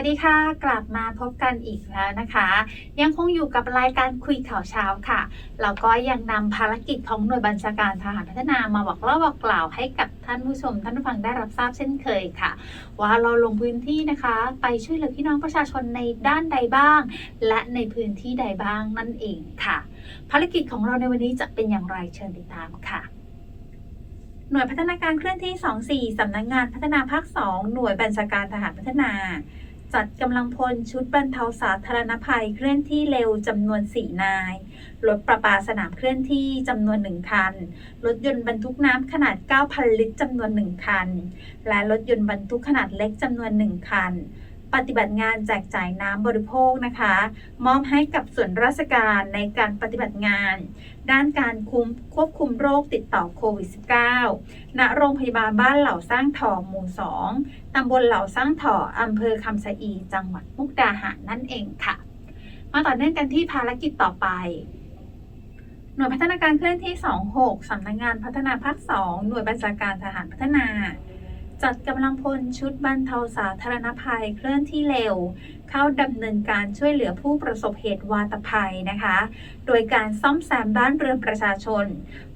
วัสดีค่ะ กลับมาพบกันอีกแล้วนะคะ ยังคงอยู่กับรายการคุยข่าวเช้าค่ะแล้วก็ยังนำภารกิจของหน่วยบัญชาการทหารพัฒนามาบอกเล่าบอกกล่าวให้กับท่านผู้ชม ท่านผู้ฟังได้รับทราบเช่นเคยค่ะ ว่าเราลงพื้นที่นะคะ ไปช่วยเหลือพี่น้องประชาชนในด้านใดบ้าง และในพื้นที่ใดบ้างนั่นเองค่ะ ภารกิจของเราในวันนี้จะเป็นอย่างไรเชิญติดตามค่ะหน่วยพัฒนาการเคลื่อนที่ 24 สำนักงงานพัฒนาภาค 2 หน่วยบัญชาการทหารพัฒนา จัดกำลังพลชุดบรรเทาสาธารณภัยเคลื่อนที่เร็วจำนวน 4 นาย รถประปาสนามเคลื่อนที่จำนวน 1 คัน รถยนต์บรรทุกน้ำขนาด 9,000 ลิตรจำนวน 1 คัน และรถยนต์บรรทุกขนาดเล็กจำนวน 1 คัน ปฏิบัติงานแจกจ่ายน้ำบริโภคนะคะ มอบให้กับส่วนราชการในการปฏิบัติงาน ด้านการคุมควบคุมโรคติดต่อโควิด -19 ณโรงพยาบาลบ้านเหล่าสร้างถอหมู่ 2 ตำบลเหล่าสร้างถออำเภอคำสะอี จังหวัดมุกดาหารนั่นเองค่ะ มาต่อเนื่องกันที่ภารกิจต่อไปหน่วยพัฒนาการเคลื่อนที่ 26 สำนักงานพัฒนาภาค 2 หน่วยบัญชาการทหารพัฒนา จัดกำลังพลชุดบรรเทาสาธารณภัยเคลื่อนที่เร็ว เข้าดำเนินการช่วยเหลือผู้ประสบเหตุวาตภัยนะคะ โดยการซ่อมแซมบ้านเรือนประชาชน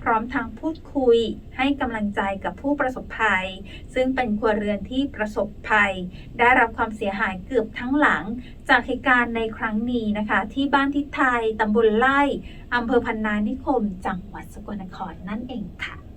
พร้อมทางพูดคุยให้กำลังใจกับผู้ประสบภัย ซึ่งเป็นครัวเรือนที่ประสบภัย ได้รับความเสียหายเกือบทั้งหลัง จากเหตุการณ์ในครั้งนี้นะคะ ที่บ้านทิศไทยตำบลไล่อำเภอพันนานิคม จังหวัดสกลนครนั่นเองค่ะ